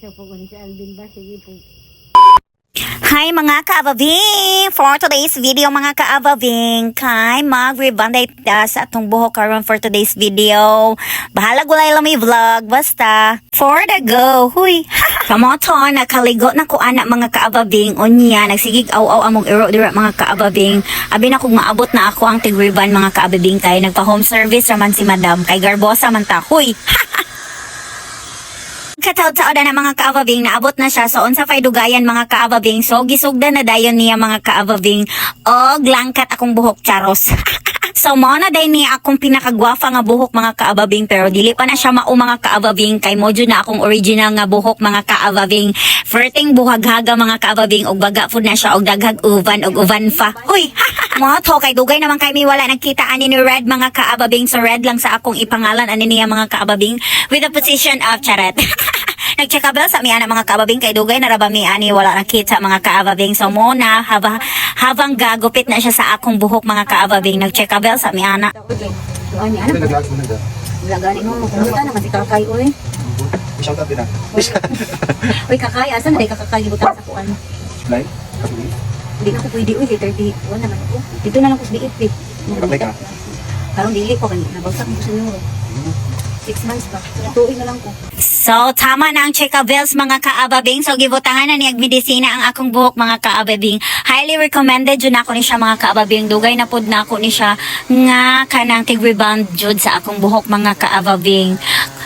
Po kung si Alvin ba? Sige. Hi mga kaababing! For today's video mga kaababing, kay mag-rebandate ta sa atong buhok karon for today's video. Bahala gulay lang may vlog, basta for the go! Huy! Kamoto, nakaligo na ko anak mga kaababing. Unya, nagsigig aw-aw among iro dira mga kaababing. Abi na kung maabot na ako ang tigriban mga kaababing kay nagpa-home service raman si madam. Kay garbosa man ta. Huy! Kataw-taw na mga kaababing, naabot na siya. So, unsa fay dugayan mga kaababing. So, gisugda na dayon niya mga kaababing. Og, langkat akong buhok charos. so, mo na day niya akong pinakagwafa nga buhok mga kaababing. Pero dili pa na siya mao mga kaababing. Kay mojo na akong original nga buhok mga kaababing. Ferting buhaghaga mga kaababing. Og baga po na siya og daghag uvan og uvan fa. Uy! mo to kay dugay naman kay mi wala nagkita ani ni Red mga kaababing. So, Red lang sa akong ipangalan ani niya mga kaababing. With the position of charet. Nag-check bell sa mga kaababing kay dugay na raba mi ani wala nakita mga kaababing so muna haba, habang gagupit na siya sa akong buhok mga kaababing nagcheckabel sa mi ana. Ano ni ana? Naglagas mo mo, kumusta na kasi kakay oy. Shout out din ah. Oy kakay, asan na kakay buta sa kuan? Live? Hindi na ko pwede oy, later di ko naman ko. Dito na lang ko sa diit. Eh. Kakay ka. Dili ko kanina, bagsak mo sa nuro. 6 months ba? Tuin na lang ko. So, tama na ang Chika Bells mga kaababing. So, gibutangan na niyag medisina ang akong buhok mga kaababing. Highly recommended jud ako ni siya mga kaababing. Dugay na pod na ako ni siya nga kanang tig-rebound jud sa akong buhok mga kaababing.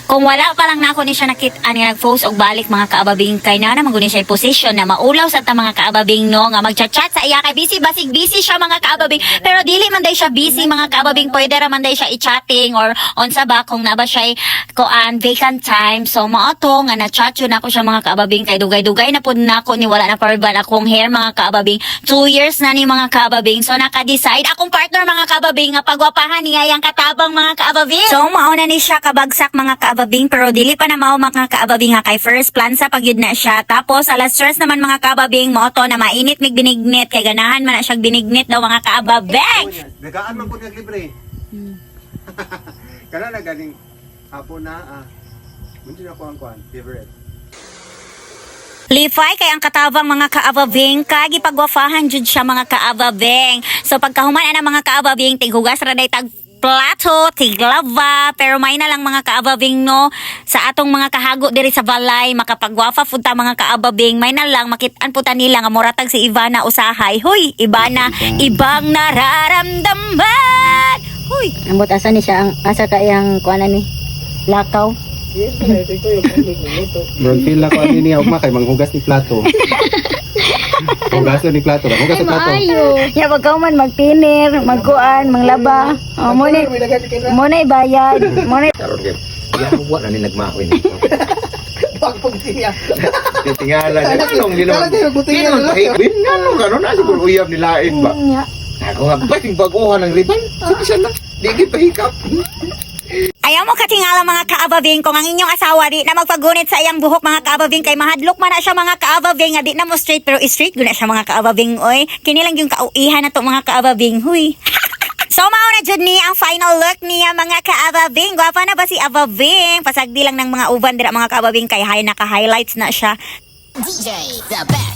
Kung wala pa lang na ako ni siya nakit ani nag-post og balik mga kaababing kay na naman guni siya position na maulaw sa ta mga kaababing no nga magchat-chat sa iya kay busy basig busy siya mga kaababing. Pero dili man day siya busy mga kaababing pwede ra man day siya i-chatting or unsa ba kung na ba siya kuan vacant time. So mao to nga na-chat yun ako siya mga kaababing kay dugay-dugay na pud na ako ni wala na parban akong hair mga kaababing. Two years na ni mga kaababing. So naka-decide akong partner mga kaababing nga pagwapahan niya yang katabang mga kaababing. So mao na ni siya kabagsak mga kaababing pero dili pa na mao mga kaababing nga kay first plan sa pagyud na siya tapos alas stress naman mga kaababing mao to na mainit mig binignit kay ganahan man na siya binignit daw mga kaababing Nagaan man po kag libre. Kana na ganing hapon na ah. Munti na ko ang kuan, favorite. Lifay kay ang katabang mga kaababing kagi pagwafahan jud siya mga kaababing. So pagkahuman ana mga kaababing tighugas ra day tag plato, tiglava, pero may na lang mga kaababing no sa atong mga kahago diri sa balay makapagwafa pud ta mga kaababing may na lang makit-an puta nila nga moratag si Ivana usahay. Huy, Ivana, ibang nararamdaman. Huy, Ambot asa ni siya ang asa ka iyang kuan ni lakaw. Bro, feel na ko ani niya kay manghugas ni plato. Hugason ni plato, hugas ni plato. Ya wag ka man magpinir, magkuan, manglaba. Oh, mo ni mo na ibayad. Mo na Karon ya wa na ni nagmaoy ni. Titingala niya anong ginawa. Kala tayo Sino na. ay binano karon na siguro uyab ni lain ba. Ako nga bating baguhan ng riban. Sige siya na. Di gyud pahikap. Ayaw mo katingala mga kaababing kung ang inyong asawa di na magpagunit sa iyang buhok mga kaababing kay mahadlok man na siya mga kaababing nga di na mo straight pero straight guna siya mga kaababing oy kini lang yung kauihan na to mga kaababing huy So mao na jud ni ang final look niya mga kaababing. Gwapa na ba si Ababing? Pasagdi lang ng mga uban dira mga kaababing kay high naka-highlights na siya. DJ, the best.